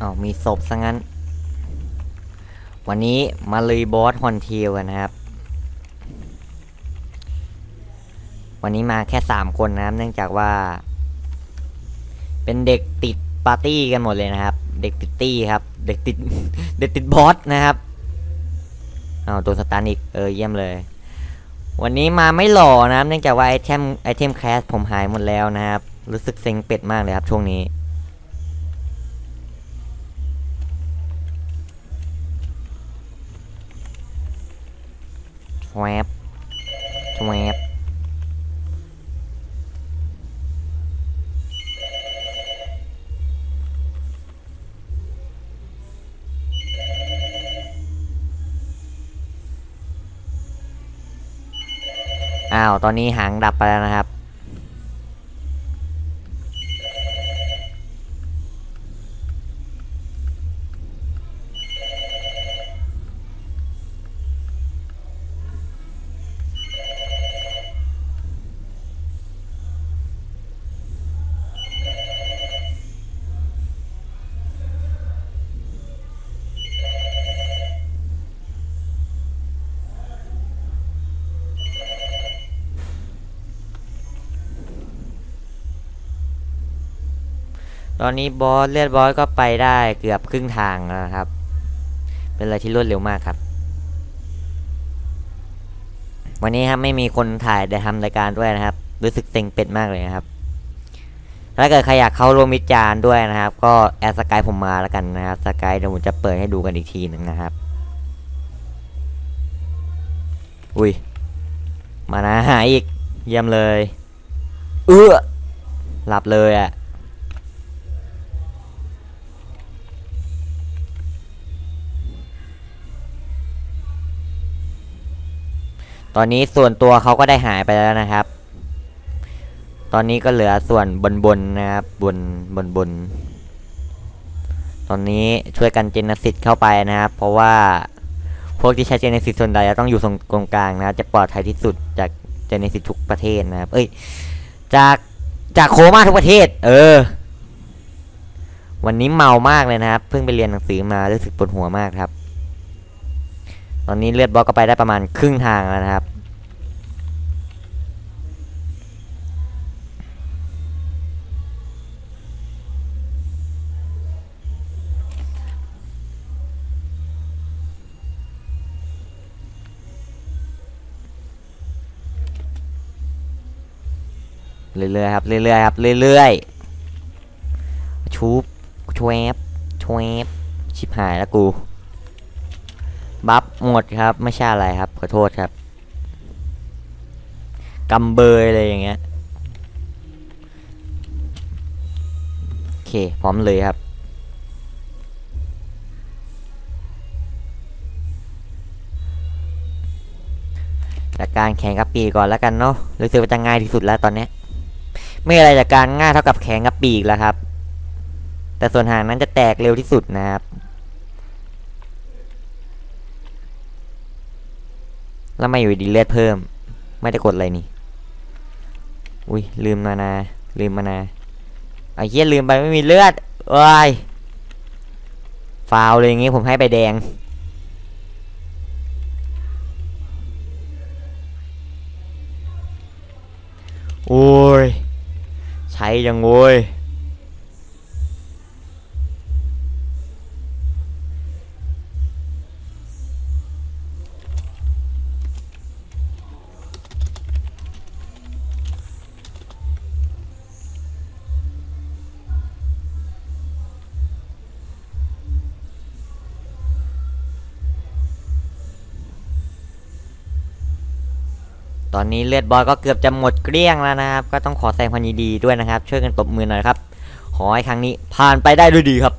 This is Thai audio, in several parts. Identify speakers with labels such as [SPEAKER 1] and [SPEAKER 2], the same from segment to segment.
[SPEAKER 1] อ้าวมีศพซะงั้น วันนี้มาลุยบอสฮอนเทลกันนะครับ วันนี้มาแค่สามคนนะครับ เนื่องจากว่า เป็นเด็กติดปาร์ตี้กันหมดเลยนะครับ เด็กติดตี้ครับ เด็กติด เด็กติดบอสนะครับอ้าวตัวสตาร์นิกเออเยี่ยมเลย วันนี้มาไม่หล่อนะครับเนื่องจากว่าไอเทมไอเทมแคสผมหายหมดแล้วนะครับ รู้สึกเซ็งเป็ดมากเลยครับช่วงนี้ แวบแวบ อ้าว ตอนนี้หางดับไปแล้วนะครับ ตอนนี้บอสเลือดบอสก็ไปได้เกือบครึ่งทางแล้วครับ เป็นอะไรที่รวดเร็วมากครับ วันนี้ครับไม่มีคนถ่ายได้ทำรายการด้วยนะครับ รู้สึกเซ็งเป็ดมากเลยนะครับ ถ้าเกิดใครอยากเข้าร่วมวิจารณ์ด้วยนะครับ ก็แอดสกายผมมาแล้วกันนะครับสกายเดี๋ยวผมจะเปิดให้ดูกันอีกทีหนึ่งนะครับ อุ้ย มานะหายอีก เยี่ยมเลย เออหลับเลยอะ่ะ ตอนนี้ส่วนตัวเขาก็ได้หายไปแล้วนะครับ ตอนนี้ก็เหลือส่วนบนบนนะครับบนบนบน ตอนนี้ช่วยกันเจนสิตเข้าไปนะครับ เพราะว่าพวกที่ใช้เจนสิตส่วนใหญ่จะต้องอยู่ตรงกลางนะจะปลอดภัยที่สุดจากเจนสิตทุกประเทศนะครับ เอ้ย จากจากโคม่าทุกประเทศ เออ วันนี้เมามากเลยนะครับ เพิ่งไปเรียนหนังสือมารู้สึกปวดหัวมากครับ ตอนนี้เลือดบล็อกก็ไปได้ประมาณครึ่งทางแล้วนะครับ เรื่อยๆครับ เรื่อยๆครับ เรื่อยๆชูบชวบชวบชิบหายแล้วกู บัฟหมดครับ ไม่ใช่อะไรครับ ขอโทษครับกำเบยอะไรอย่างเงี้ยโอเค พร้อมเลยครับ จากการแข่งกับปีก่อนแล้วกันเนาะรู้สึกว่าจะง่ายที่สุดแล้วตอนนี้ ไม่อะไรจากการง่ายเท่ากับแข่งกับปีกแล้วครับ แต่ส่วนหางนั้นจะแตกเร็วที่สุดนะครับ แล้วไม่อยู่ดีเลือดเพิ่ม ไม่ได้กดอะไรนี่ อุ้ยลืมมานา ลืมมานาไอ้เหี้ยลืมไปไม่มีเลือดโอ้ยฟาวเลยอย่างงี้ผมให้ใบแดง โอ้ย ใช้ยังโว้ย ตอนนี้เลือดบอลก็เกือบจะหมดเกลี้ยงแล้วนะครับ ก็ต้องขอแสดงความยินดีด้วยนะครับ ช่วยกันตบมือหน่อยครับ ขอให้ครั้งนี้ผ่านไปได้ด้วยดีครับ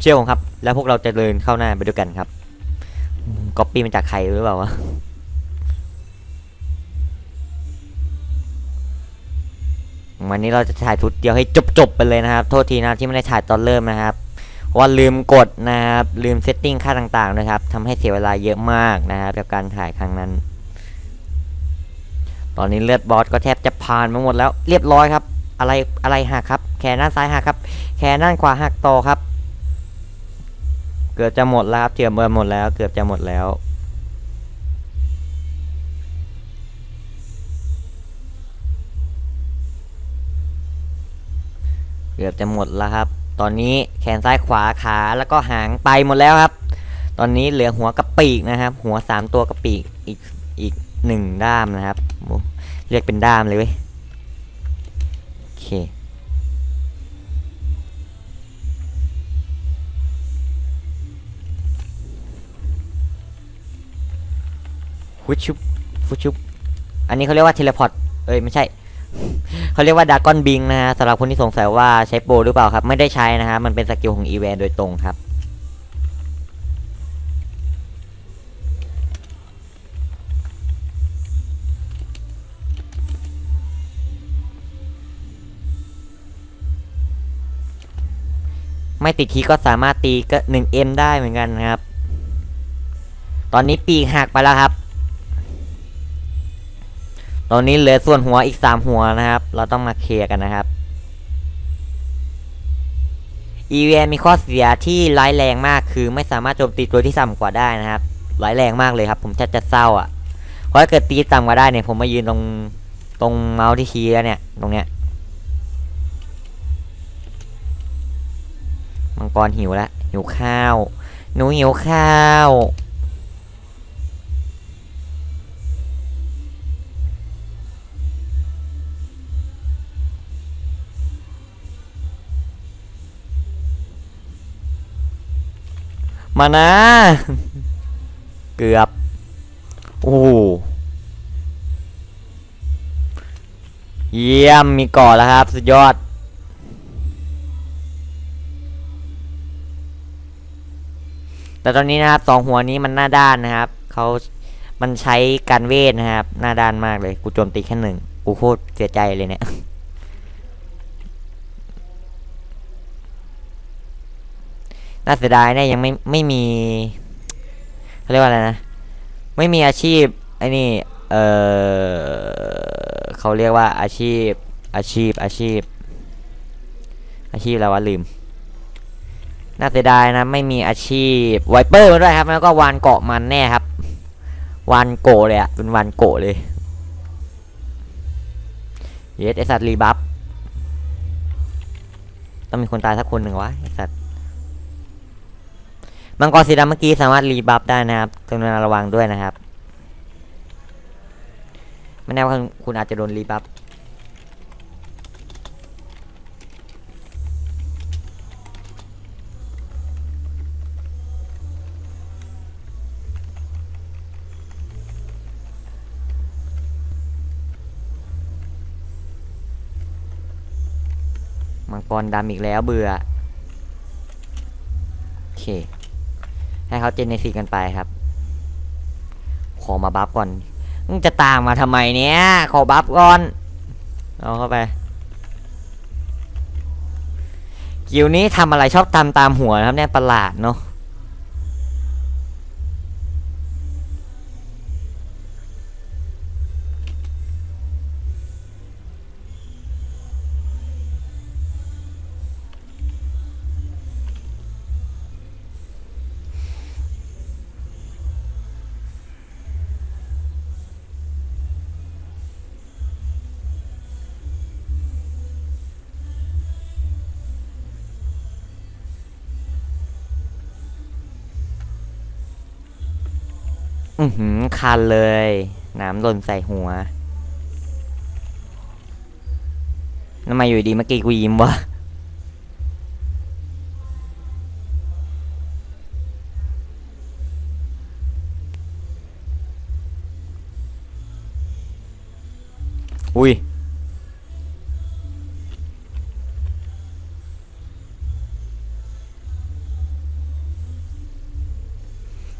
[SPEAKER 1] เชื่อผมครับ แล้วพวกเราจะเดินเข้าหน้าไปด้วยกันครับก๊อปปี้มาจากใครหรือเปล่าวะวันนี้เราจะถ่ายทุดเดียวให้จบๆไปเลยนะครับ โทษทีนะที่ไม่ได้ถ่ายตอนเริ่มนะครับว่าลืมกดนะครับ ลืมเซตติ้งค่าต่างๆนะครับทำให้เสียเวลาเยอะมากนะครับกับการถ่ายครั้งนั้น ตอนนี้เลือดบอสก็แทบจะผ่านมาหมดแล้วเรียบร้อยครับ อะไรอะไรหักครับ แขนด้านซ้ายหักครับ แขนด้านขวาหักต่อครับ เกือบจะหมดแล้วครับเกือบจะหมดแล้ว เกือบจะหมดแล้วเกือบจะหมดแล้วครับ ตอนนี้แขนซ้ายขวาขาแล้วก็หางไปหมดแล้วครับ ตอนนี้เหลือหัวกับปีกนะครับ หัวสามตัวกับปีกอีกอีก หนึ่งด้ามนะครับโอ้เรียกเป็นด้ามเลยเว้ยโอเคฟุชุบฟุชุบอันนี้เขาเรียกว่าเทเลพอร์ตเอ้ยไม่ใช่เขาเรียกว่าดากอนบิงนะฮะสำหรับคนที่สงสัยว่าใช้โปรหรือเปล่าครับ ไม่ได้ใช้นะฮะมันเป็นสกิลของอีแวนโดยตรงครับ ไม่ติดทีก็สามารถตีก็หนึ่งเอ็มได้เหมือนกันนะครับ ตอนนี้ปีกหักไปแล้วครับ ตอนนี้เหลือส่วนหัวอีกสามหัวนะครับ เราต้องมาเคลียร์กันนะครับอีเวนมีข้อเสียที่ร้ายแรงมากคือไม่สามารถโจมตีตัวที่ต่ำกว่าได้นะครับ ร้ายแรงมากเลยครับ ผมแทบจะเศร้าอะ เพราะถ้าเกิดตีต่ำกว่าได้เนี่ยผมมายืนตรงตรงเมาส์ที่ชี้แล้วเนี่ย ตรงเนี้ย มังกรหิวล้วหิวข้าว หนูหิวข้าว มานะ เกือบ โอ้เยี่ยมมีก่อแล้วครับ สุดยอด แต่ตอนนี้นะครับสองหัวนี้มันหน้าด้านนะครับเขามันใช้การเวทนะครับ หน้าด้านมากเลย กูโจมตีแค่หนึ่ง กูโคตรเสียใจเลยเนี่ย น่าเสียดายเนี่ยยังไม่ไม่มีเขาเรียกว่าอะไรนะ ไม่มีอาชีพไอ้นี่ เออเขาเรียกว่าอาชีพ อาชีพ อาชีพ อาชีพแล้ววะลืม น่าเสียดายนะไม่มีอาชีพไวเปอร์มาด้วยครับ แล้วก็วานเกาะมันแน่ครับ วานโกเลยอะเป็นวานโกเลยเยสไอสัตว์รีบัฟต้องมีคนตายสักคนหนึ่งวะไอสัตว์มังกรสีดำเมื่อกี้สามารถรีบัฟได้นะครับตรงระวังด้วยนะครับไม่แน่ว่าคุณคุณอาจจะโดนรีบัฟ มังกรดำอีกแล้วเบื่อ โอเค ให้เขาเจนในซีกันไปครับ ขอมาบัฟก่อนมึงจะตามมาทำไมเนี้ยขอบัฟก่อน เอาเข้าไป กิวนี้ทำอะไรชอบตามตามหัวครับเนี่ยประหลาดเนาะ อือหือคันเลย น้ำหล่นใส่หัวทำไมอยู่ดีเมื่อกี้กูยิ้มวะอุ้ย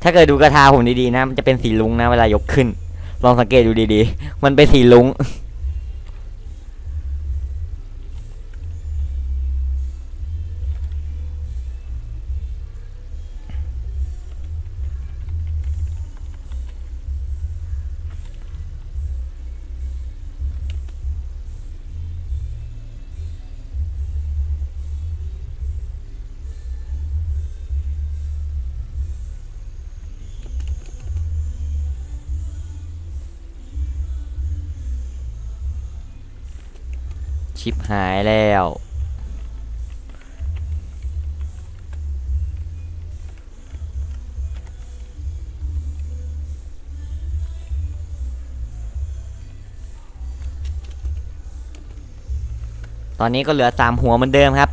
[SPEAKER 1] ถ้าเกิดดูกระทาผมดีๆนะ มันจะเป็นสีลุงนะ เวลายกขึ้น ลองสังเกตดูดีๆ มันเป็นสีลุง ชิปหายแล้ว ตอนนี้ก็เหลือสามหัวเหมือนเดิมครับ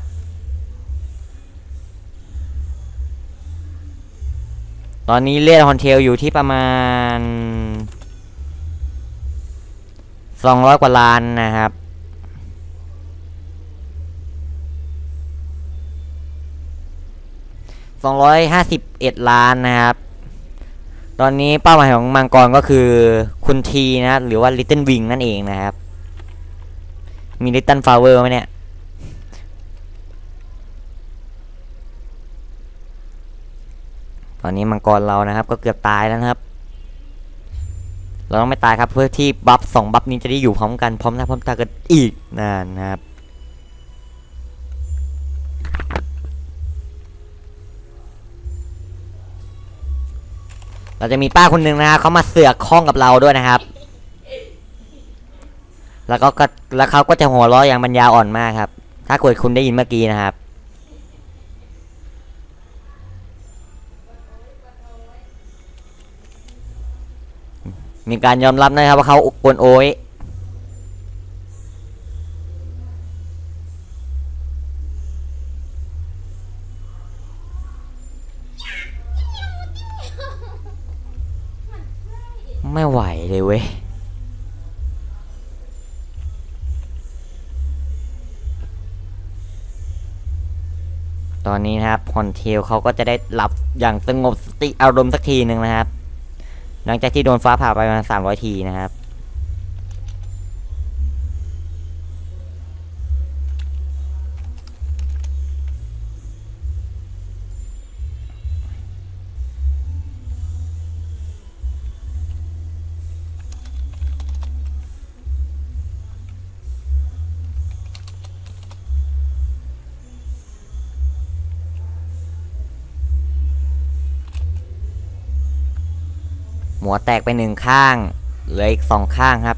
[SPEAKER 1] ตอนนี้เลือดฮอนเทลอยู่ที่ประมาณสองร้อยกว่าล้านนะครับ สองร้อยห้าสิบเอ็ดล้านนะครับ ตอนนี้เป้าหมายของมังกรก็คือคุณทีนะครับหรือว่า Little Wing นั่นเองนะครับ มี Little Flower ไหมเนี่ยตอนนี้มังกรเรานะครับก็เกือบตายแล้วนะครับ เราต้องไม่ตายครับเพื่อที่บัฟสองบัฟนี้จะได้อยู่พร้อมกันพร้อมหน้าพร้อมตากันอีกนานนะครับ เราจะมีป้าคนหนึ่งนะครับเขามาเสือกข้องกับเราด้วยนะครับ แล้วก็แล้วเขาก็จะหัวเราะอย่างบรรยาอ่อนมากครับ ถ้าเกิดคุณได้ยินเมื่อกี้นะครับ มีการยอมรับนะครับว่าเขาอุกวนโอย ไม่ไหวเลยเว้ยตอนนี้นะครับคอนเทลเขาก็จะได้หลับอย่างสงบสติอารมณ์สักทีหนึ่งนะครับ หลังจากที่โดนฟ้าผ่าไปประมาณสามร้อยทีนะครับ หัวแตกไปหนึ่งข้าง เหลืออีกสองข้างครับ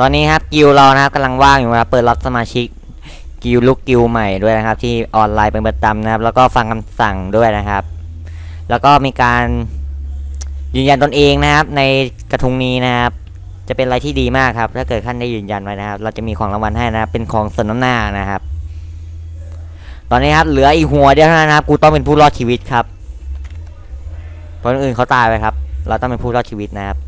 [SPEAKER 1] ตอนนี้ครับกิลเรานะครับกำลังว่างอยู่นะครับเปิดรับสมาชิก กิลลุกกิลใหม่ด้วยนะครับ ที่ออนไลน์เป็นประจำนะครับ แล้วก็ฟังคำสั่งด้วยนะครับ แล้วก็มีการยืนยันตนเองนะครับ ในกระทุงนี้นะครับ จะเป็นอะไรที่ดีมากครับ ถ้าเกิดท่านได้ยืนยันไว้นะครับ เราจะมีของรางวัลให้นะครับ เป็นของสนน้ำหน้านะครับ ตอนนี้ครับเหลืออีกหัวเดียวเท่านั้นนะครับ กูต้องเป็นผู้รอดชีวิตครับเพราะคนอื่นเขาตายไปครับ เราต้องเป็นผู้รอดชีวิตนะครับ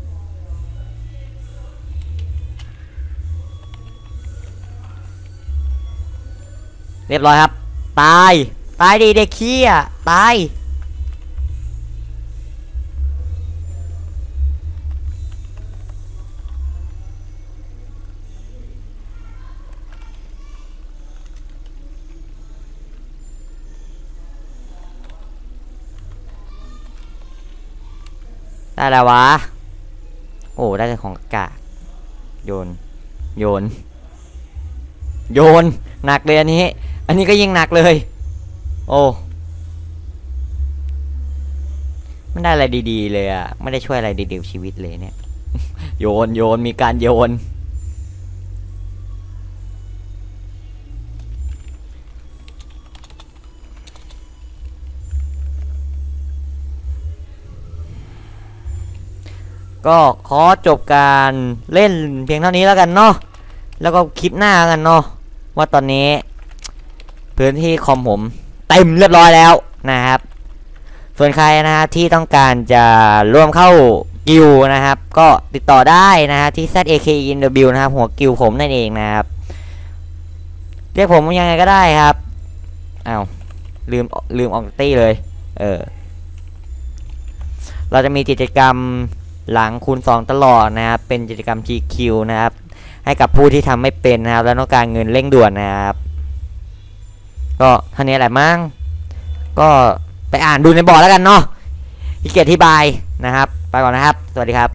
[SPEAKER 1] เรียบร้อยครับ ตาย ตายดีเด็กขี้อะตาย ได้แล้ววะ โอ้ ได้แต่ของกากโยน โยน โยน หนักเลยอันนี้ อันนี้ก็ยิ่งหนักเลย โอ้ไม่ได้อะไรดีๆ เลยอะไม่ได้ช่วยอะไรดีๆชีวิตเลยเนี่ย โยนโยนมีการโยน ก็ขอจบการเล่นเพียงเท่านี้แล้วกันเนาะแล้วก็คลิปหน้ากันเนาะว่าตอนนี้ พื้นที่คอมผมเต็มเรียบร้อยแล้วนะครับ ส่วนใครนะฮะที่ต้องการจะร่วมเข้ากิวนะครับ ก็ติดต่อได้นะฮะที่ ZAKINW นะครับ หัวกิวผมนั่นเองนะครับ เรียกผมยังไงก็ได้ครับอ้าวลืมลืมออกตี้เลย เออ เราจะมีกิจกรรมหลังคูณ 2 ตลอดนะครับ เป็นกิจกรรม GQ นะครับ ให้กับผู้ที่ทำไม่เป็นนะครับ แล้วต้องการเงินเร่งด่วนนะครับ ก็ท่านี้แหละมั้งก็ไปอ่านดูในบอร์ดแล้วกันเนาะที่เกียจอธิบายนะครับ ไปก่อนนะครับ สวัสดีครับ